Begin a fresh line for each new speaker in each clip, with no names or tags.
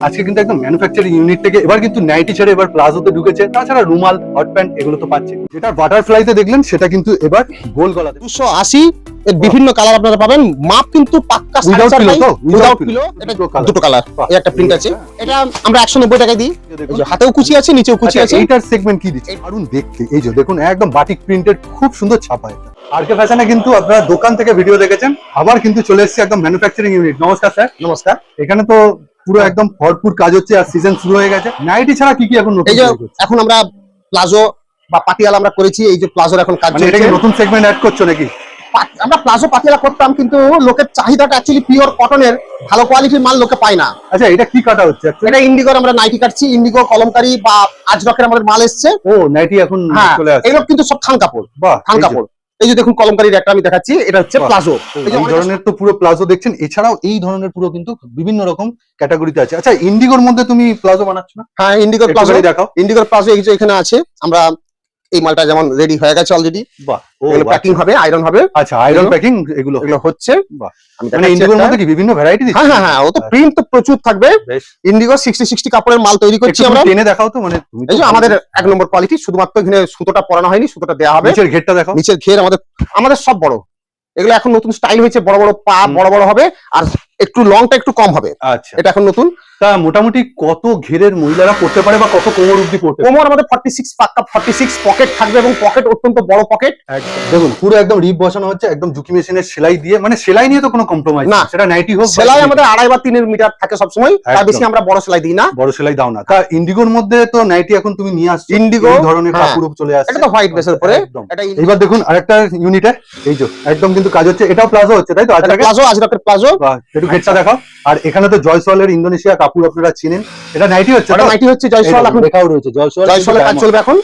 আজকে কিন্তু একদম ম্যানুফ্যাকচারিং ইউনিট থেকে এবার কিন্তু নাইটি ছেড়ে এবার প্লাজোতে ঢুকেছে। তাছাড়া রুমাল হট প্যান্ট এগুলো তো পাচ্ছে যেটা বাটারফ্লাইতে দেখলেন সেটা কিন্তু এবার গোল গলাতে।
দুশো আশি এর বিভিন্ন কালার আপনারা পাবেন। মাপ কিন্তু পাক্কা
তো?
উইদাউট পিলো এটা
দুটো
কালার এই একটা প্রিন্ট আছে। এটা আমরা একশো নব্বই টাকায় দিই। এই যে হাতেও কুচি আছে নিচেও কুচি
আচ্ছা,
আছে।
এইটার সেগমেন্ট কি দিচ্ছে? দারুণ দেখতে। এই যে দেখুন একদম বাটিক প্রিন্টেড খুব সুন্দর ছাপা এটা। আরকে ফ্যাশনে কিন্তু আপনারা দোকান থেকে ভিডিও দেখেছেন। আবার কিন্তু চলে এসেছে একদম ম্যানুফ্যাকচারিং ইউনিট নমস্কার স্যার
নমস্কার।
এখানে তো পুরো একদম ভরপুর কাজ হচ্ছে আর সিজন শুরু হয়ে গেছে। নাইটি ছাড়া কি কি এখন
এই যে এখন আমরা প্লাজো বা পাটিয়ালা আমরা করেছি এই যে প্লাজোর এখন কাজ
মানে এটা কি নতুন সেগমেন্ট অ্যাড করছ নাকি?
আমরা প্লাজো পাটিয়ালা করতাম কিন্তু লোকের চাহিদাটা অ্যাকচুয়ালি পিওর কটনের ভালো কোয়ালিটির মাল লোকে পায় না।
আচ্ছা এটা কি কাটা হচ্ছে?
এটা ইন্ডিগোর আমরা নাইটি কাটছি ইন্ডিগো কলমকারি বা আজরকের আমাদের মাল এসছে।
ও নাইটি এখন
হ্যাঁ
চলে আসছে।
এগুলো কিন্তু সব থান কাপড় থান কাপড়। এই যে দেখুন কলমকারীর একটা আমি দেখাচ্ছি এটা হচ্ছে প্লাজো এই
ধরনের তো পুরো প্লাজো দেখছেন এছাড়াও এই ধরনের পুরো কিন্তু বিভিন্ন রকম ক্যাটাগরিতে আছে। আচ্ছা ইন্ডিগোর মধ্যে তুমি প্লাজো বানাচ্ছ না?
হ্যাঁ ইন্ডিগোর প্লাজো
দেখাও।
ইন্ডিগোর প্লাজো এই যে এখানে আছে আমরা এই মালটা যেমন রেডি হয়ে গেছে অলরেডি
বাহ।
এগুলো প্যাকিং হবে আয়রন হবে।
আচ্ছা আয়রন প্যাকিং এগুলো
এগুলো হচ্ছে।
বাহ। মানে ইন্ডিগোর মধ্যে কি বিভিন্ন ভ্যারাইটি
হ্যাঁ হ্যাঁ হ্যাঁ ও তো প্রিন্ট তো প্রচুর থাকবে। ইন্ডিগো সিক্সটি সিক্সটি কাপড়ের মাল তৈরি করছি আমরা।
টেনে দেখাও তো মানে তুমি তো
এই যে আমাদের এক নম্বর কোয়ালিটি শুধুমাত্র এখানে সুতোটা পরানো হয়নি সুতোটা দেওয়া হবে।
নিচের ঘেরটা দেখাও।
নিচের ঘের আমাদের আমাদের সব বড়। এগুলো এখন নতুন স্টাইল হয়েছে বড় বড় পা বড় বড় হবে। আর একটু লংটা একটু কম হবে।
আচ্ছা।
এটা এখন নতুন।
তা মোটামুটি কত ঘেরের মহিলারা পড়তে পারে বা কত কোমর অব্দি পড়তে পারে?
কোমর আমাদের ফর্টি সিক্স পাক্কা ফর্টি সিক্স পকেট থাকবে এবং পকেট অত্যন্ত বড় পকেট।
দেখুন পুরো একদম রিপ বসানো হচ্ছে একদম জুকি মেশিনের সেলাই দিয়ে মানে সেলাই নিয়ে তো কোনো কম্প্রোমাইজ
না।
সেটা নাইটি হোক
সেলাই আমাদের আড়াই বা তিনের মিটার থাকে সবসময় তার বেশি আমরা বড় সেলাই দিই না।
বড় সেলাই দাও না। তা ইন্ডিগোর মধ্যে তো নাইটি এখন তুমি নিয়ে আসছো
ইন্ডিগো
এই ধরনের
হ্যাঁ।
কাপড় চলে আসছে।
এটা তো হোয়াইট বেসের
একদম।
এটা
এইবার দেখুন আরেকটা ইউনিটে এই যে একদম কিন্তু কাজ হচ্ছে এটাও প্লাজো হচ্ছে তাই তো? আজকে?
প্লাজো আজরকের প্লাজো
একটু ঘেরটা দেখাও। আর এখানে তো জয়সওয়ালের ইন্দোনেশিয়া কাপড় আপনারা চিনেন। এটা নাইটি হচ্ছে এটা
নাইটি হচ্ছে জয়সওয়াল এখন
দেখাও রয়েছে। জয়সওয়াল
জয়সওয়ালের কাজ চলবে এখন।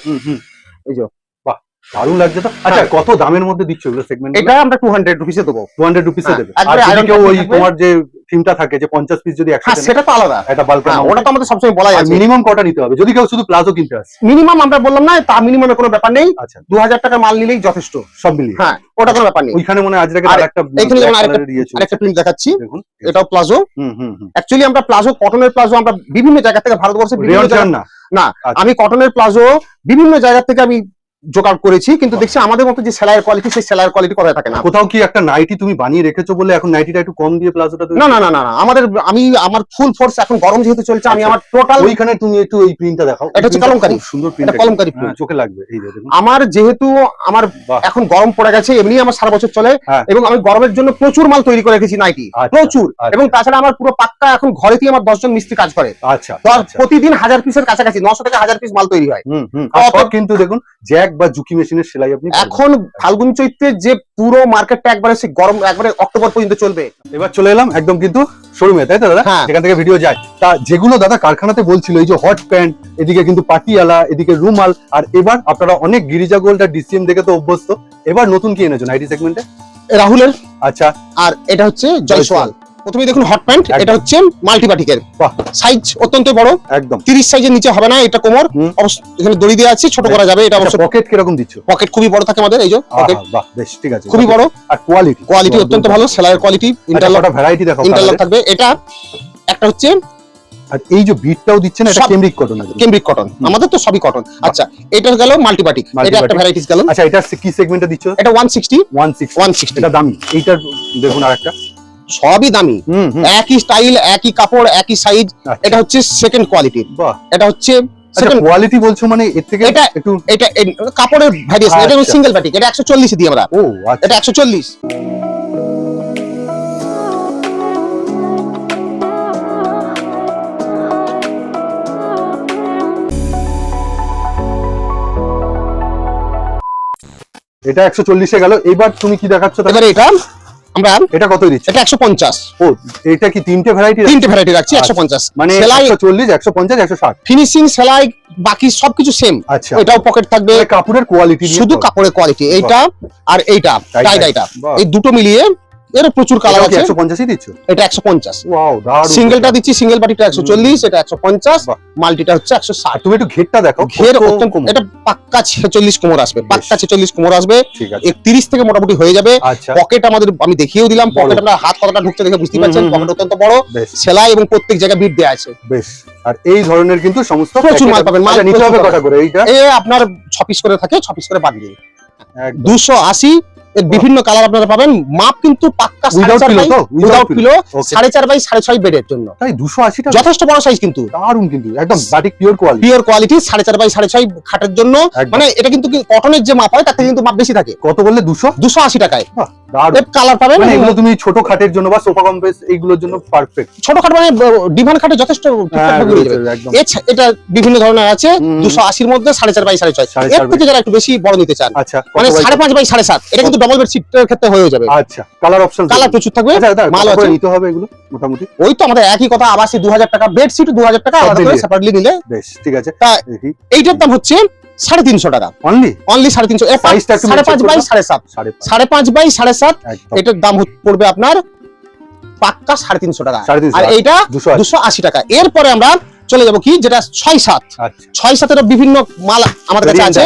এই যে।
বাহ দারুণ লাগছে তো। আচ্ছা
হ্যাঁ।
কত দামের মধ্যে দিচ্ছ এগুলো সেগমেন্ট
এটা আমরা টু হান্ড্রেড রুপিসে দেবো।
টু হান্ড্রেড রুপিসে দেবে। আর কেউ ওই তোমার যে থিমটা থাকে যে পঞ্চাশ পিস যদি
হ্যাঁ
একসাথে
সেটা তো আলাদা।
একটা বাল্কের
হ্যাঁ ওটা তো আমাদের সবসময় বলা যায়
মিনিমাম কটা নিতে হবে? যদি কেউ শুধু প্লাজো কিনতে আসে।
মিনিমাম আমরা বললাম না তা মিনিমামের কোনো ব্যাপার নেই।
আচ্ছা।
দু হাজার টাকা মাল নিলেই যথেষ্ট।
সব মিলিয়ে।
হ্যাঁ ওটা কোনো ব্যাপার নেই।
ওইখানে মনে হয় আজকে আরেকটা
এখানে যেমন আরেকটা-
এর ইয়ে
প্রিন্ট দেখাচ্ছি।
দেখুন।
এটাও প্লাজো
হুম হুম
অ্যাকচুয়ালি আমরা প্লাজো কটনের প্লাজো আমরা বিভিন্ন জায়গা থেকে ভারতবর্ষের বিভিন্ন জায়গা
না।
না
আচ্ছা।
আমি কটনের প্লাজো বিভিন্ন জায়গা থেকে আমি জোগাড় করেছি কিন্তু দেখছি আমাদের মতো যে সেলাইয়ের কোয়ালিটি সেই সেলাইয়ের কোয়ালিটি কোথায় থাকে না
কোথাও কি একটা নাইটি তুমি বানিয়ে রেখেছো বলে এখন নাইটিটা একটু কম দিয়ে প্লাজোটা
না না না না আমাদের আমি আমার ফুল ফোর্স এখন গরম যেহেতু চলছে আমি
আচ্ছা।
আমার টোটাল
ওইখানে তুমি একটু এই প্রিন্টটা দেখাও
এটা হচ্ছে কলমকারী।
সুন্দর প্রিন্ট
কলমকারী print।
চোখে লাগবে এই
আমার যেহেতু আমার এখন গরম পড়ে গেছে এমনি আমার সারা বছর চলে
হ্যাঁ।
এবং আমি গরমের জন্য প্রচুর মাল তৈরি করে রেখেছি নাইটি
আচ্ছা,
প্রচুর
আচ্ছা।
এবং তাছাড়া আমার পুরো পাক্কা এখন ঘরেতেই আমার দশজন মিস্ত্রি কাজ করে
আচ্ছা।
প্রতিদিন হাজার পিসের কাছাকাছি নশো থেকে হাজার পিস মাল তৈরি হয়
কিন্তু দেখুন জ্যাক বা জুকি মেশিনের সেলাই আপনি
এখন ফাল্গুন চৈত্রে যে পুরো মার্কেটটা একবারে সে গরম একবারে অক্টোবর পর্যন্ত চলবে।
এবার চলে এলাম একদম কিন্তু শোরুমে তাই তো দাদা?
হ্যাঁ।
এখান থেকে ভিডিও যায়। তা যেগুলো দাদা কারখানাতে বলছিল এই যে হট প্যান্ট এদিকে কিন্তু পাটিয়ালা এদিকে রুমাল আর এবার আপনারা অনেক গিরিজা গোল্ড আর ডিসিএম দেখে তো অভ্যস্ত। এবার নতুন কি এনেছেন? নাইটি সেগমেন্টে
রাহুলের।
আচ্ছা।
আর এটা হচ্ছে জয়সওয়াল। প্রথমে দেখুন হট প্যান্ট এটা হচ্ছে মাল্টিবাটিকের
বাহ।
সাইজ অত্যন্ত বড়।
একদম।
তিরিশ সাইজের নিচে হবে না এটা কোমর। এখানে দড়ি দেওয়া আছে ছোট করা যাবে এটা অবশ্য
পকেট কীরকম দিচ্ছ?
পকেট খুবই বড় থাকে আমাদের এই যে পকেট
বাহ বেশ ঠিক আছে।
খুবই বড়।
আর কোয়ালিটি
কোয়ালিটি অত্যন্ত ভালো সেলাইয়ের কোয়ালিটি ইন্টারলক
ভ্যারাইটি দেখো
ইন্টারলক থাকবে। এটা একটা হচ্ছে
আর এই যে বিটটাও দিচ্ছে না এটা কেমব্রিক কটন
কেমব্রিক কটন আমাদের তো সবই কটন আচ্ছা এটা গেল মাল্টিবাটিক এটা একটা ভ্যারাইটিস গেল।
আচ্ছা এটা কি সেগমেন্টে দিচ্ছ?
এটা one sixty
one six
one sixty
এটা দামি। এইটার দেখুন আর একটা
সবই দামি। একই স্টাইল একই কাপড় একই সাইজ
আচ্ছা।
এটা হচ্ছে সেকেন্ড কোয়ালিটি এটা হচ্ছে
আচ্ছা
সেকেন্ড
কোয়ালিটি বলছো মানে এর থেকে
এটা-
একটু
এটা কাপড়ের ভ্যারিয়েশন এটা
আচ্ছা।
সিঙ্গেল বাটিক এটা একশো চল্লিশ দিই আমরা।
ও আচ্ছা।
এটা একশো চল্লিশ।
এটা একশো চল্লিশে গেল। এবার তুমি কি দেখাচ্ছ?
এবারে এটা আমরা
এটা কত দিচ্ছি
এটা একশো পঞ্চাশ।
ও এটা কি তিনটে ভ্যারাইটি
তিনটে ভ্যারাইটি রাখছি
আচ্ছা।
একশো পঞ্চাশ।
মানে
সেলাই
একশো চল্লিশ একশো পঞ্চাশ একশো ষাট।
ফিনিশিং সেলাই বাকি সবকিছু সেম
আচ্ছা।
এটাও পকেট থাকবে।
মানে কাপড়ের কোয়ালিটি
শুধু কাপড়ের কোয়ালিটি এইটা আর এইটা টাই ডাইটা এই দুটো মিলিয়ে এর প্রচুর কালার আছে। এটা 150
ওয়াও দারুণ।
সিঙ্গেলটা দিচ্ছি সিঙ্গেল 140 এটা
150
মাল্টিটা হচ্ছে
160 তুমি একটু ঘেরটা দেখো
ঘের অত্যন্ত এটা পাক্কা 46 কোমর আসবে পাক্কা 46 কোমর আসবে। 31 থেকে মোটামুটি হয়ে যাবে।
আচ্ছা।
পকেট আমাদের আমি দেখিয়েও দিলাম পকেট আমরা হাত কতটা ঢুকতে দেখে বুঝতে পারছেন পকেট অত্যন্ত বড়। সেলাই এবং প্রত্যেক জায়গায় বিট দেয়া আছে।
বেশ। আর এই ধরনের কিন্তু সমস্ত
প্রচুর মাল পাবেন
আচ্ছা, মাল
নিতে
হবে কথা করে এইটা?
এ আপনার 6 পিস করে থাকে 6 পিস করে বাদ দিয়ে 280 বিভিন্ন কালার আপনারা পাবেন। মাপ কিন্তু পাক্কা সাড়ে চার বাই উইদাউট পিলো সাড়ে চার বাই সাড়ে ছয় বেডের জন্য।
তাই দুশো আশি টাকা?
যথেষ্ট বড় সাইজ কিন্তু।
দারুণ কিন্তু একদম batik pure quality
pure quality সাড়ে চার বাই সাড়ে ছয় খাটের জন্য। মানে এটা কিন্তু কটনের যে মাপ হয় তার থেকে কিন্তু মাপ বেশি থাকে।
কত বললে দুশো?
দুশো আশি টাকায়। কালার পাবেন
মানে এগুলো তুমি ছোট খাটের জন্য বা সোফা কমপ্লেক্স এইগুলোর জন্য পারফেক্ট
ছোট খাট মানে ডিভান খাটে যথেষ্ট এছা- এটা বিভিন্ন ধরনের আছে দুশো আশির মধ্যে সাড়ে চার বাই সাড়ে ছয়। এর থেকে যারা একটু বেশি বড় নিতে চান
আচ্ছা
মানে সাড়ে পাঁচ বাই সাড়ে সাত। এটা কিন্তু ডবল বেড সিটের ক্ষেত্রে হয়ে যাবে।
আচ্ছা কালার অপশন
কালার প্রচুর থাকবে
আচ্ছা
মাল
মাল
আছে।
নিতে হবে এগুলো? মোটামুটি।
ওই তো আমাদের একই কথা আবাসি দু হাজার টাকা বেড সিট দু হাজার টাকা আলাদা করে সেপারেটলি নিলে
বেশ ঠিক আছে।
তা- এইটার দাম হচ্ছে সাড়ে তিনশো টাকা।
অনলি
অনলি সাড়ে তিনশো। সাড়ে পাঁচ বাই সাড়ে সাত।
সাড়ে পাঁচ।
বাই সাড়ে সাত এটার দাম পড়বে আপনার পাক্কা সাড়ে তিনশো টাকা। আর এইটা
দুশো আশি
টাকা। এরপরে আমরা চলে যাব কি? যেটা ছয় সাত।
আচ্ছা।
ছয় সাতেরও বিভিন্ন মাল আমাদের কাছে আছে।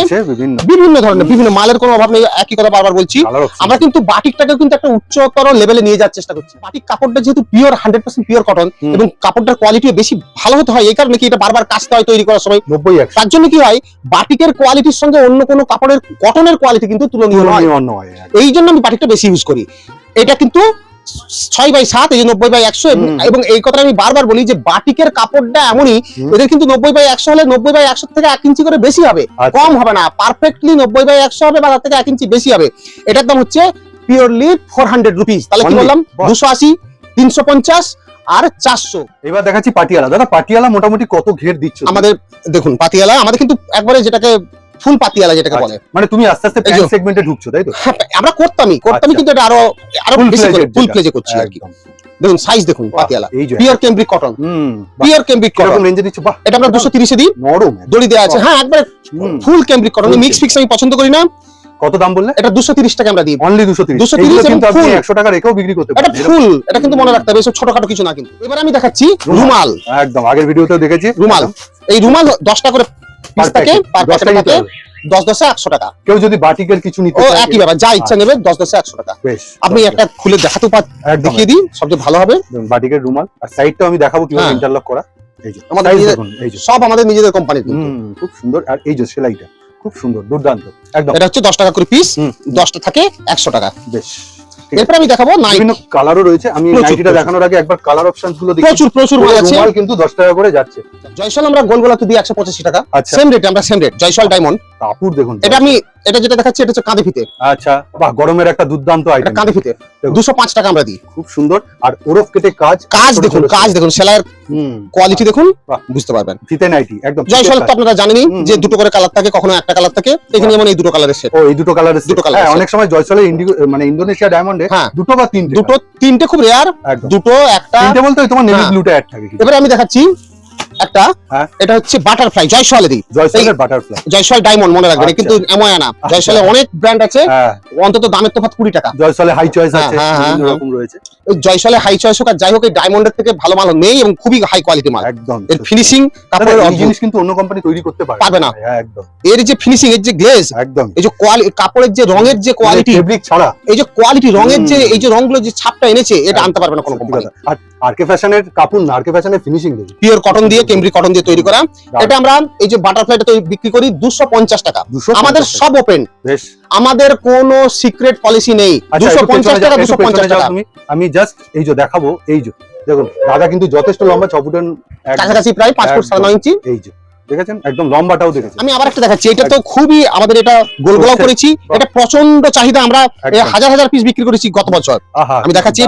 বিভিন্ন।
ধরনের বিভিন্ন মালের কোনো অভাব নেই একই কথা বারবার বলছি। আমরা কিন্তু বাটিকটাকে কিন্তু একটা উচ্চতর লেভেলে নিয়ে যাওয়ার চেষ্টা করছি। বাটিক কাপড়টা যেহেতু pure hundred percent pure cotton এবং কাপড়টার কোয়ালিটি বেশি ভালো হতে হয় এই কারণে কি এটা বারবার কাচতে হয় তৈরি করার সময়।
নব্বই
তার জন্য কি হয় বাটিকের কোয়ালিটির সঙ্গে অন্য কোনো কাপড়ের কটনের কোয়ালিটি কিন্তু তুলনীয় নয়।
একদম।
এই জন্য আমি বাটিকটা বেশি ইউজ করি। এটা কিন্তু ছয় বাই সাত এই যে নব্বই বাই একশো এবং- এই কথা আমি বারবার বলি যে বাটিকের কাপড়টা এমনই এদের কিন্তু নব্বই বাই একশো হলে নব্বই বাই একশো থেকে এক ইঞ্চি করে বেশি হবে।
আচ্ছা।
কম হবে না পারফেক্টলি নব্বই বাই একশো হবে বা তার থেকে এক ইঞ্চি বেশি হবে। এটার দাম হচ্ছে পিওরলি ফোর হান্ড্রেড রুপিস তাহলে কি বললাম। দুশো আশি তিনশো পঞ্চাশ আর চারশো।
এবার দেখাচ্ছি পাটিয়ালা। দাদা পাটিয়ালা মোটামুটি কত ঘের দিচ্ছে?
আমাদের দেখুন পাটিয়ালা আমাদের কিন্তু একবারে যেটাকে ফুল পাতিয়ালা যেটাকে বলে।
আচ্ছা, মানে তুমি আস্তে আস্তে
যে-
সেগমেন্টে ঢুকছো তাই তো?
হ্যাঁ, আমরা করতামই করতামই
আচ্ছা।
কিন্তু এটা আরও
আরও
বেশি করে ফুল। প্লেজে করছি আর কি। দেখুন সাইজ দেখুন পাতিয়ালা। পিওর কেমব্রিক কটন
হুম
পিওর
কীরকম
কটন
রেঞ্জে দিচ্ছ? বাহ
এটা আমরা দুশো তিরিশে দিই।
নরম
দড়ি দেওয়া আছে। হ্যাঁ একবারে। Full cambric cotton mix fix আমি পছন্দ করি না।
কত দাম বললে?
এটা দুশো তিরিশ টাকা আমরা দিই।
অনলি দুশো তিরিশ।
230
কিন্তু আপনি
full।
একশো টাকা রেখেও বিক্রি করতে পারেন এরকম-
ফুল এটা কিন্তু মনে রাখতে হবে এসব ছোটখাটো কিছু না কিন্তু। এবার আমি দেখাচ্ছি
রুমাল। একদম আগের ভিডিওতেও দেখেছি।
রুমাল। এই রুমাল দশটা করে পিস থাকে পার প্যাকেট থাকে দশ দশে একশো টাকা।
কেউ যদি বাটিকের কিছু নিতে চায়
একই ব্যাপার যা ইচ্ছা নেবে দশ দশে একশো টাকা।
বেশ
আপনি একটা খুলে দেখাতে পার
একদম।
দেখিয়ে দিই সবচেয়ে ভালো হবে।
বাটিকের রুমাল আর সাইডটাও আমি দেখাবো কীভাবে
হ্যাঁ।
ইন্টারলক করা। এই যে
আমাদের সব আমাদের নিজেদের কোম্পানির
খুব সুন্দর। আর এই যে সেলাইটা খুব সুন্দর দুর্দান্ত একদম।
এটা হচ্ছে দশ টাকা করে পিস দশটা থাকে একশো টাকা।
বেশ।
এরপর আমি দেখাবো নাইট
বিভিন্ন কালারও রয়েছে। আমি নাইটিটা দেখানোর আগে একবার কালার অপশনগুলো দেখি।
প্রচুর প্রচুর মাল আছে।
রুমাল কিন্তু দশ টাকা করে যাচ্ছে।
জয়শাল আমরা গোল গোলাতে দিই একশো পঁচাশি টাকা।
আচ্ছা।
সেম রেট আমরা সেম রেট জয়সল ডায়মন্ড
কাপড় দেখুন।
এটা আমি এটা যেটা দেখাচ্ছি এটা হচ্ছে কাঁদে ফিতে।
আচ্ছা বাহ গরমের একটা দুর্দান্ত আইটেম
কাঁদে ফিতে।
দেখুন।
দুশো পাঁচ টাকা আমরা দিই।
খুব সুন্দর। আর ওরফ কেটে কাজ
কাজ দেখুন কাজ দেখুন সেলাইয়ের কোয়ালিটি দেখুন বুঝতে পারবেন।
ফিতে নাইটি একদম
জয়সল
ফিতে
তো আপনারা জানেনই যে দুটো করে কালার থাকে কখনো একটা কালার থাকে। এখানে। যেমন এই দুটো কালারের সেট
ও এই দুটো কালারের
দুটো কালার
হ্যাঁ অনেক সময় জয়সলের মানে ইন্দোনেশিয়া ডায়মন্ডে
হ্যাঁ।
দুটো বা তিনটে
দুটো তিনটে খুব রেয়ার দুটো একটা
তিনটে বলতে তোমার নেভি। ব্লুটা অ্যাড থাকে।
এবারে আমি দেখাচ্ছি একটা
হ্যাঁ।
এটা হচ্ছে বাটারফ্লাই জয়সলে দিই
জয়সলের বাটারফ্লাই
জয়সল ডায়মন্ড মনে রাখবেন
আচ্ছা।
কিন্তু এমন না। জয়সলে অনেক ব্র্যান্ড আছে
হ্যাঁ।
অন্তত দামের তফাৎ কুড়ি টাকা।
জয়সলে হাই চয়েস
হ্যাঁ,
আছে
হ্যাঁ, হ্যাঁ,
বিভিন্ন
হ্যাঁ।
রকম রয়েছে।
ওই জয়সলে হাই চয়েস হোক আর যাই হোক এই ডায়মন্ডের থেকে ভালো মাল নেই এবং খুবই হাই কোয়ালিটি মাল।
একদম
এর ফিনিশিং কাপড়ের
এই জিনিস কিন্তু অন্য কোম্পানি তৈরি করতে পারবে
পারবে না।
একদম।
এর যে ফিনিশিং এর যে গ্লেজ
একদম।
এই যে কোয়ালিটি কাপড়ের যে রঙের যে কোয়ালিটি
ফেব্রিক ছাড়া।
এই যে কোয়ালিটি রঙের যে এই যে রংগুলো যে ছাপটা এনেছে এটা আনতে পারবে না কোনো কোম্পানি
আর আরকে ফ্যাশনের কাপড় না আরকে ফ্যাশনের ফিনিশিং দেখুন
পিওর কটন দিয়ে কেমব্রি কটন দিয়ে তৈরি করা। এটা আমরা এই যে বাটারফ্লাইটা তৈরি বিক্রি করি দুশো পঞ্চাশ টাকা। আমাদের সব ওপেন আমাদের কোনো সিক্রেট পলিসি নেই।
আচ্ছা
দুশো পঞ্চাশ টাকা দুশো পঞ্চাশ টাকা।
আমি জাস্ট এই যে দেখাবো এই যে। দেখুন দাদা কিন্তু যথেষ্ট লম্বা ছ ফুটের
কাছাকাছি প্রায় পাঁচ ফুট সাড়ে নয় ইঞ্চি।
এই যে দেখেছেন? একদম লম্বাটাও দেখেছেন।
আমি আবার একটা দেখাচ্ছি এটা তো খুবই আমাদের এটা গোল করেছি। এটা প্রচণ্ড চাহিদা আমরা হাজার হাজার পিস বিক্রি করেছি গত বছর।
আহা
আমি দেখাচ্ছি।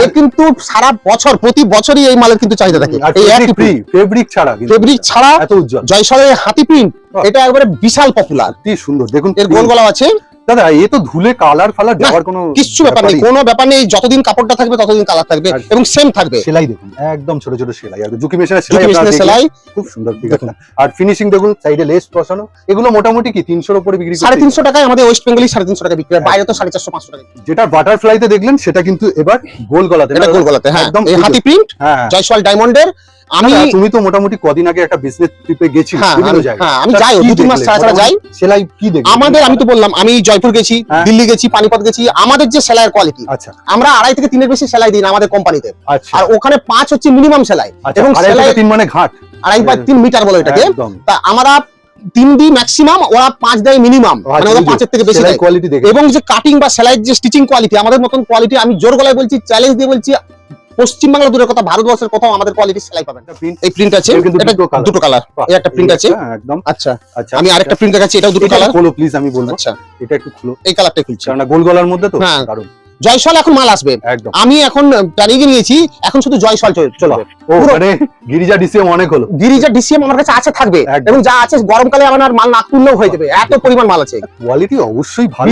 এর কিন্তু সারা বছর প্রতি বছরই এই মালের কিন্তু চাহিদা থাকে। এই একই
ফেব্রিক ফেব্রিক ছাড়া কিন্তু
ফেব্রিক ছাড়া
এত উজ্জ্বল।
জয়সরের হাতি প্রিন্ট এটা একবারে বিশাল পপুলার
কি সুন্দর। দেখুন
এর গোল গলা আছে।
দাদা এ তো ধুলে কালার ফালার
না,
যাওয়ার কোনো
কিচ্ছু ব্যাপার নেই কোনো ব্যাপার নেই যতদিন কাপড়টা থাকবে ততদিন কালার থাকবে এবং সেম থাকবে।
সেলাই দেখুন একদম ছোট ছোট সেলাই আর জুকি সেলাই আপনারা
সেলাই।
খুব সুন্দর ঠিক আছে আর ফিনিশিং দেখুন সাইডে লেস বসানো এগুলো মোটামুটি কি তিনশোর উপরে বিক্রি
সাড়ে
করতে
তিনশো টাকায় আমাদের ওয়েস্ট বেঙ্গলি সাড়ে তিনশো টাকা বিক্রি হয় বাইরে তো সাড়ে চারশো পাঁচশো টাকা
যেটা বাটারফ্লাইতে দেখলেন সেটা কিন্তু এবার গোল গলাতে
এটা গোল গলাতে হ্যাঁ।
একদম
হাতি প্রিন্ট
হ্যাঁ।
জয়সওয়াল ডায়মন্ডের আমি
তুমি তো মোটামুটি কদিন আগে একটা বিজনেস ট্রিপে গেছি
হ্যাঁ আমি- যাই দু তিন মাস ছাড়া ছাড়া যাই।
সেলাই কি দেখলে?
আমাদের আমি তো বললাম আমি জয়পুর গেছি
হ্যাঁ।
দিল্লি গেছি পানিপত গেছি আমাদের যে সেলাইয়ের কোয়ালিটি
আচ্ছা।
আমরা আড়াই থেকে তিনের বেশি সেলাই দিই না আমাদের কোম্পানিতে
আচ্ছা।
আর ওখানে পাঁচ হচ্ছে মিনিমাম সেলাই।
আচ্ছা
এবং সেলাই
তিন মানে ঘাট।
আড়াই বাই তিন মিটার বলে এটাকে তা আমরা তিন দিই ম্যাক্সিমাম ওরা পাঁচ দেয় মিনিমাম মানে ওরা পাঁচের থেকে বেশি দেয়।
কোয়ালিটি দেখে।
এবং যে কাটিং বা সেলাইয়ের যে স্টিচিং কোয়ালিটি আমাদের মতন কোয়ালিটি আমি জোর গলায় বলছি চ্যালেঞ্জ দিয়ে বলছি পশ্চিমবাংলা দূরের কথা ভারতবর্ষের কোথাও আমাদের কোয়ালিটি সেলাই পাবেন। এই প্রিন্ট আছে?
দুটো
কালার এই একটা প্রিন্ট আছে
হ্যাঁ, একদম।
আচ্ছা
আচ্ছা
আমি আরেকটা প্রিন্ট দেখাচ্ছি এটাও দুটো কালার
খোলো প্লিজ আমি বলব।
আচ্ছা।
এটা একটু খুলো।
এই কালারটা খুলছি।
কারণ গোল গলার মধ্যে তো?
হ্যাঁ। জয়সল এখন মাল আসবে। আমি এখন টানিয়ে নিয়েছি এখন শুধু জয়সল চল- চলবে।
মানে গিরিজা ডিসিএম অনেক হলো।
গিরিজা ডিসিএম আমার কাছে আছে থাকবে। এবং যা আছে গরমকালে আমার মাল না তুললেও হয়ে যাবে। এত পরিমাণ মাল আছে।
কোয়ালিটি অবশ্যই ভালো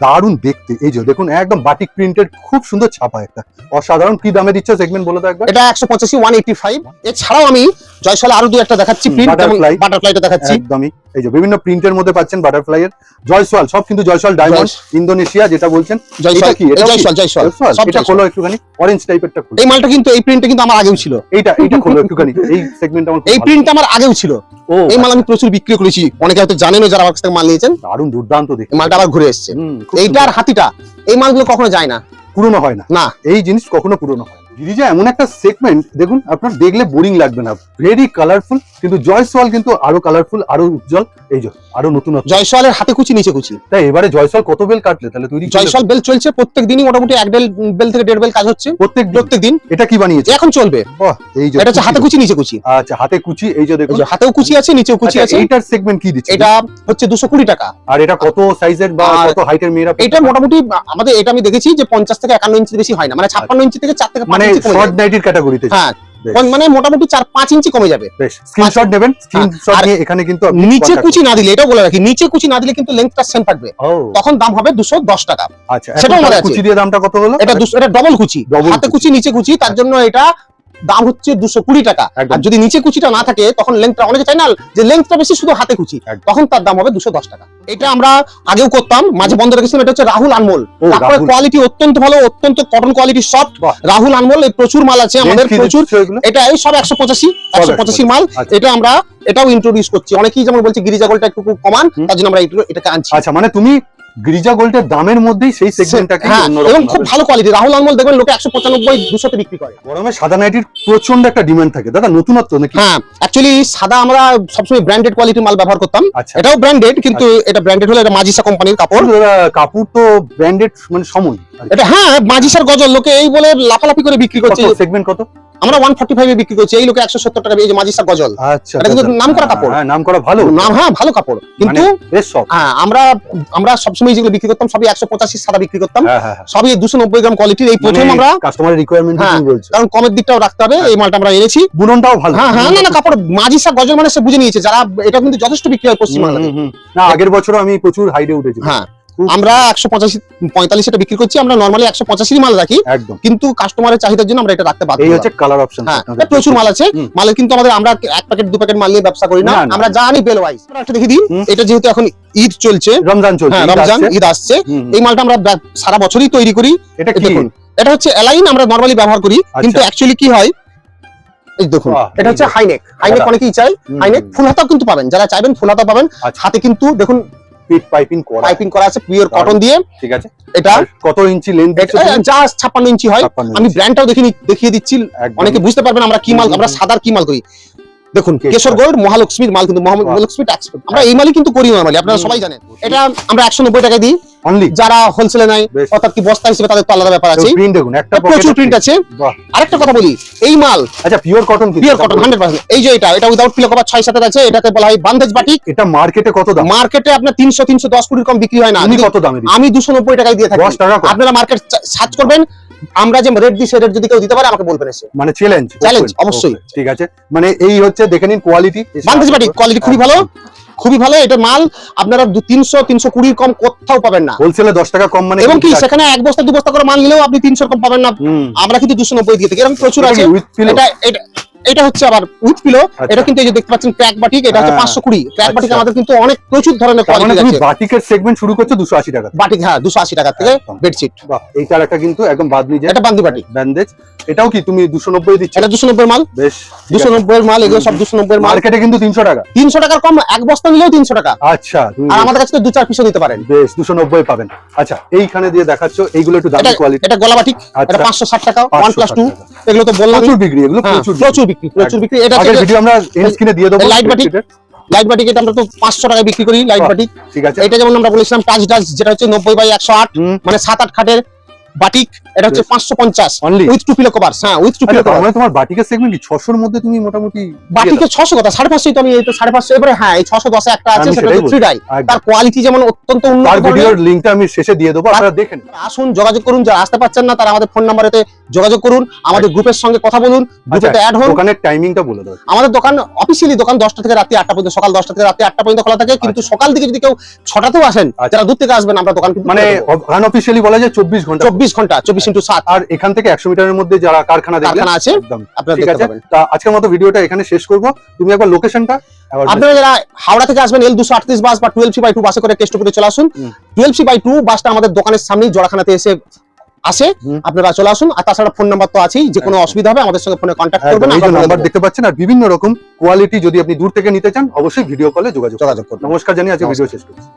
দারুণ দেখতে। এই যে দেখুন একদম বাটিক প্রিন্টেড খুব সুন্দর ছাপা একটা। অসাধারণ কি দামে দিচ্ছ সেগমেন্ট বলো তো একবার।
এটা একশো পঁচাশি ওয়ান এইটি ফাইভ এছাড়াও আমি জয়সলে আরও দু একটা দেখাচ্ছি প্রিন্ট। বাটারফ্লাইটা দেখাচ্ছি।
একদমই। এই যে বিভিন্ন প্রিন্টের মধ্যে পাচ্ছেন বাটারফ্লাই এর। জয়সওয়াল সব কিন্তু জয়সওয়াল ডায়মন্ড ইন্দোনেশিয়া যেটা বলছেন এটা কি?
জয়সল
জয়সওয়াল
সব
এটা খোলো একটুখানি অরেঞ্জ টাইপেরটা খোলো।
এই মালটা কিন্তু এই প্রিন্টটা কিন্তু আমার আগেও ছিল।
এইটা এইটা খোলো একটুখানি এই সেগমেন্ট আমার
এই প্রিন্ট আমার আগেও ছিল।
ও
এই মাল আমি প্রচুর বিক্রি করেছি। অনেকে হয়তো জানেনও যারা আমার কাছ থেকে মাল নিয়েছেন।
দারুণ দুর্দান্ত
এই মালটা আবার ঘুরে এসছে।
হুম, খুব
এইটা আর হাতিটা এই মালগুলো কখনো যায় না।
পুরনো হয় না।
না।
এই জিনিস কখনো পুরনো হয় না। গিরিজা এমন একটা সেগমেন্ট দেখুন আপনার দেখলে বোরিং লাগবে না। ভেরি কালারফুল কিন্তু জয়সওয়াল কিন্তু আরও কালারফুল আরও উজ্জ্বল। এই যে আরও নতুন
জয়সলের হাতে কুচি নিচে কুচি।
তাই এবারে জয়সওয়াল কত বেল কাটলে? তাহলে তৈরি?
জয়সল বেল চলছে প্রত্যেক দিনই মোটামুটি এক বেল বেল থেকে দেড় বেল কাজ হচ্ছে।
প্রত্যেক
প্রত্যেক দিন
এটা কি বানিয়েছে?
এখন চলবে।
এই যে
এটা হচ্ছে হাতে। কুচি নিচে কুচি।
আচ্ছা হাতে কুচি এই যে দেখুন।
হাতেও কুচি আছে নিচেও কুচি
আচ্ছা,
আছে।
এইটার সেগমেন্ট কি দিচ্ছে?
এটা হচ্ছে দুশো কুড়ি টাকা।
আর এটা কত সাইজের বা কত হাইটের মেয়েরা
এটা মোটামুটি আমাদের এটা আমি দেখেছি যে পঞ্চাশ থেকে একান্ন ইঞ্চি বেশি হয় না। মানে ছাপ্পান্ন ইঞ্চি থেকে চার থেকে
মানে শর্ট নাইটির ক্যাটাগরিতে
হ্যাঁ মানে মোটামুটি চার পাঁচ ইঞ্চি কমে যাবে।
স্ক্রিনশট নেবেন স্ক্রিনশট
আর
নিয়ে এখানে কিন্তু
নিচে কুচি না দিলে এটাও বলে রাখি নিচে কুচি না দিলে কিন্তু লেন্থটা সেম থাকবে। তখন দাম হবে দুশো দশ টাকা।
আচ্ছা
সেটাও মনে আছে।
কুচি দিয়ে দামটা কত হলো?
এটা এটা ডবল কুচি। হাতে।
কুচি
নিচে কুচি তার জন্য এটা দাম হচ্ছে দুশো কুড়ি টাকা। আর যদি নিচে কুচিটা না থাকে তখন লেন্থটা অনেকে চাই না যে লেন্থটা বেশি শুধু হাতে কুচি। তখন তার দাম হবে দুশো দশ টাকা। এটা আমরা আগেও করতাম মাঝে বন্ধ রেখেছিলাম এটা হচ্ছে রাহুল আনমোল। তারপরে কোয়ালিটি অত্যন্ত ভালো অত্যন্ত cotton quality soft Rahul Anmol এই প্রচুর মাল আছে আমাদের প্রচুর। এটা এই সব একশো পঁচাশি একশো পঁচাশি। মাল।
আচ্ছা।
এটা আমরা এটাও ইন্ট্রোডিউস করছি। অনেকেই যেমন বলছে গিরিজা গোলটা একটু কমান। তার জন্য আমরা এটাকে আনছি।
আচ্ছা মানে তুমি গিরিজা গোল্ডের দামের মধ্যেই সেই সেগমেন্টটাকে
হ্যাঁ এবং খুব ভালো কোয়ালিটি রাহুল আনমোল দেখবেন লোকে একশো পঁচানব্বই দুশোতে বিক্রি করে।
গরমে সাদা নাইটির প্রচণ্ড একটা ডিমান্ড থাকে। দাদা নতুনত্ব নাকি?
হ্যাঁ অ্যাকচুয়ালি সাদা আমরা সবসময় ব্র্যান্ডেড কোয়ালিটির মাল ব্যবহার করতাম।
আচ্ছা।
এটাও ব্র্যান্ডেড কিন্তু এটা ব্র্যান্ডেড হলে এটা মাজিসা কোম্পানির কাপড়।
কাপড় তো ব্র্যান্ডেড মানে সময়
এটা হ্যাঁ মাজিসার গজল লোকে এই বলে লাফালাফি করে বিক্রি করছে।
সেগমেন্ট কত?
আমরা ওয়ান ফর্টি ফাইভে বিক্রি করছি এই লোকে একশো সত্তর টাকা এই যে মাজিসার গজল।
আচ্ছা
এটা কিন্তু
দাদা।
নামকরা কাপড়।
হ্যাঁ নাম করা ভালো।
নাম হ্যাঁ ভালো কাপড়। কিন্তু
মানে সব
হ্যাঁ আমরা আমরা সবসময় যেগুলো বিক্রি করতাম সবই একশো পঁচাশি সাদা বিক্রি করতাম।
হ্যাঁ হ্যাঁ হ্যাঁ।
সবই দুশো নব্বই গ্রাম কোয়ালিটির এই প্রথম
মানে
আমরা
কাস্টমারের রিকোয়ারমেন্ট
হ্যাঁ। কারণ কমের দিকটাও রাখতে হবে এই মালটা আমরা এনেছি।
বুননটাও ভালো।
হ্যাঁ হ্যাঁ না না কাপড় মাজিসা গজল মানে সে বুঝে নিয়েছে যারা এটা কিন্তু যথেষ্ট বিক্রি হয় পশ্চিমবাংলাতে।
না আগের বছর আমি প্রচুর হাইডে উঠেছি।
হ্যাঁ। আমরা একশো পঁচাশি পঁয়তাল্লিশ এটা বিক্রি করছি আমরা নর্মালি একশো পঁচাশি মাল রাখি কিন্তু কাস্টমারের চাহিদার জন্য আমরা এটা রাখতে বাধ্য
এই হচ্ছে কালার অপশন
হ্যাঁ প্রচুর মাল আছে মালের কিন্তু আমাদের আমরা এক প্যাকেট দু প্যাকেট মাল নিয়ে ব্যবসা করি না। আমরা জানি বেল ওয়াইজ একটা দেখে
হুম।
এটা যেহেতু এখন ঈদ চলছে
রমজান চলছে
হ্যাঁ রমজান ঈদ আসছে। এই মালটা আমরা সারা বছরই তৈরি করি।
এটা
দেখুন এটা হচ্ছে এলাইন আমরা নর্মালি ব্যবহার করি কিন্তু অ্যাকচুয়ালি কি হয়? এই দেখুন এটা হচ্ছে হাইনেক হাইনেক অনেকেই চাই? হাইনেক ফুল হাতাও কিন্তু পাবেন। যারা চাইবেন ফুল হাতা পাবেন
আচ্ছা।
হাতে কিন্তু দেখুন
পিট পাইপিং করা।
পাইপিং করা আছে পিওর কটন দিয়ে।
ঠিক আছে।
এটা
কত ইঞ্চি লেন্থ
যা ছাপ্পান্ন ইঞ্চি হয়। আমি ব্র্যান্ডটাও দেখিনি দেখিয়ে দিচ্ছি। অনেকে বুঝতে পারবেন আমরা কি মাল আমরা। সাদার কি মাল করি। দেখুন
কেশর।
গোল্ড মহালক্ষ্মীর মাল কিন্তু মহালক্ষ্মী ট্যাক্স আমরা এই মালই কিন্তু করি নর্মালি আপনারা সবাই জানেন। এটা আমরা একশো নব্বই টাকা দিই।
অনলি
যারা হোলসেলে
বেশ।
অর্থাৎ কি বস্তা হিসেবে তাদের তো আলাদা ব্যাপার আছে।
প্রিন্ট দেখুন একটা
প্রচুর প্রিন্ট আছে। আরেকটা কথা বলি এই মাল
আচ্ছা pure cotton
pure cotton hundred percent এই যে এটা এটা উইদাউট পিলো কভার ছয় সাতের আছে এটাকে বলা হয় বান্দেজ বাটিক
এটা মার্কেটে কত দাম?
মার্কেটে আপনার তিনশো তিনশো দশ কোটির কম বিক্রি হয় না। আমি
কত দামে
আমি দুশো নব্বই টাকায় দিয়ে থাকি।
টাকা
আপনারা মার্কেট সার্চ করবেন আমরা যে রেট দিই সেটা যদি কেউ দিতে পারে আমাকে বলবেন এসে।
মানে চ্যালেঞ্জ
চ্যালেঞ্জ অবশ্যই।
ঠিক আছে। মানে এই হচ্ছে দেখে নিন কোয়ালিটি
বাংলাদেশ পার্টি কোয়ালিটি খুবই ভালো। খুবই ভালো এটা মাল আপনারা দু- তিনশো তিনশো কুড়ির কম কোথাও পাবেন না।
হোলসেলে দশ টাকা কম মানে
এবং কি সেখানে এক বস্তা দু বস্তা করে মাল নিলেও আপনি তিনশো কম পাবেন না। আমরা কিন্তু দুশো নব্বই দিয়ে থাকি। এরকম প্রচুর আছে। এটা এটা এটা হচ্ছে আবার উইথ পিলো
আচ্ছা।
এটা কিন্তু এই যে দেখতে পাচ্ছেন ক্র্যাক বাটিক এটা হচ্ছে
হ্যাঁ।
পাঁচশো কুড়ি। ক্র্যাক বাটিক
আচ্ছা।
আমাদের কিন্তু অনেক প্রচুর ধরনের
মানে
কোয়ালিটি
তুমি
আছে।
বাটিকের সেগমেন্ট শুরু করছ দুশো আশি টাকা
বাটিক হ্যাঁ দুশো আশি টাকা থেকে বেডশিট
এইটার একটা কিন্তু একদম বাদনি যে
এটা বান্দি বাটিক।
ব্যান্ডেজ এটাও কি তুমি দুশো নব্বই দিচ্ছ?
এটা দুশো নব্বই মাল।
বেশ
দুশো নব্বই মাল এগুলো সব দুশো নব্বই মাল।
মার্কেটে কিন্তু তিনশো টাকা।
তিনশো টাকার কম এক বস্তা নিলেও তিনশো টাকা।
আচ্ছা
আর আমাদের কাছে তো দু চার পিসও দিতে পারেন।
বেশ দুশো নব্বই পাবেন। আচ্ছা এইখানে দিয়ে দেখাচ্ছ এইগুলো একটু দামি কোয়ালিটি
এটা গলা বাটিক। এটা
আচ্ছা।
পাঁচশো ষাট টাকা ওয়ান প্লাস টু এগুলো তো বললাম
প্রচুর বিক্রি এগুলো
হ্যাঁ,
প্রচুর
প্রচুর বিক্রি প্রচুর বিক্রি। এটা
ভিডিও আমরা স্ক্রিনে দিয়ে দেবো
লাইট
বাটি।
লাইট বাটি এটা আমরা তো পাঁচশো টাকায় বিক্রি করি লাইট বাটি
ঠিক আছে।
এটা যেমন আমরা বলেছিলাম টাচ ডাস যেটা হচ্ছে নব্বই বাই একশো আট মানে সাত আট খাটের বাটিক এটা হচ্ছে পাঁচশো পঞ্চাশ।
Only
with two pillow cover হ্যাঁ উইথ টু পিলো
আচ্ছা
কভার
মানে তোমার বাটিকের সেগমেন্ট মধ্যে তুমি মোটামুটি
বাটিকে ছশো কথা সাড়ে পাঁচশোই তো আমি এই তো সাড়ে পাঁচশো। এবারে হ্যাঁ এই ছশো দশে একটা আছে সেটা হচ্ছে ডাই তার কোয়ালিটি যেমন অত্যন্ত
তার
উন্নত
ভিডিওর। লিংকটা আমি শেষে দিয়ে দেবো আপনারা দেখেন
আসুন যোগাযোগ করুন যারা আসতে পারছেন না তারা আমাদের ফোন নাম্বারেতে যোগাযোগ করুন আমাদের গ্রুপের সঙ্গে কথা বলুন
আচ্ছা
গ্রুপেতে অ্যাড হন।
দোকানের টাইমিংটা বলে দাও।
আমাদের দোকান অফিসিয়ালি দোকান দশটা থেকে রাত্রি আটটা পর্যন্ত সকাল দশটা থেকে রাত্রি আটটা পর্যন্ত খোলা থাকে কিন্তু সকাল থেকে যদি কেউ ছটাতেও আসেন
আচ্ছা।
যারা দূর থেকে আসবেন আমরা দোকান
মানে আনঅফিসিয়ালি বলা যায় চব্বিশ ঘণ্টা
চব্বিশ ঘণ্টা চব্বিশ ইন্টু সাত।
আর এখান থেকে একশো মিটারের মধ্যে যারা কারখানা
কারখানা আছে
একদম।
আপনারা
ঠিক আছে? তা আজকের মতো ভিডিওটা এখানে শেষ করব। তুমি একবার লোকেশনটা
আপনারা যারা হাওড়া থেকে আসবেন এল দুশো আটত্রিশ বাস বা টুয়েলভ সি বাই টু বাসে করে কেষ্টপুরে চলে আসুন। টুয়েলভ সি বাই টু বাসটা আমাদের দোকানের সামনেই জড়াখানাতে এসে আসে। আপনারা চলে আসুন। আর তাছাড়া ফোন নাম্বার তো আছেই যে কোনো অসুবিধা হবে আমাদের সঙ্গে ফোনে কন্ট্যাক্ট করবেন
এই নাম্বার দেখতে পাচ্ছেন আর বিভিন্ন রকম কোয়ালিটি যদি আপনি দূর থেকে নিতে চান অবশ্যই ভিডিও কলে যোগাযোগ করুন।
যোগাযোগ করবেন
নমস্কার জানিয়ে আজকে ভিডিও শেষ করছি।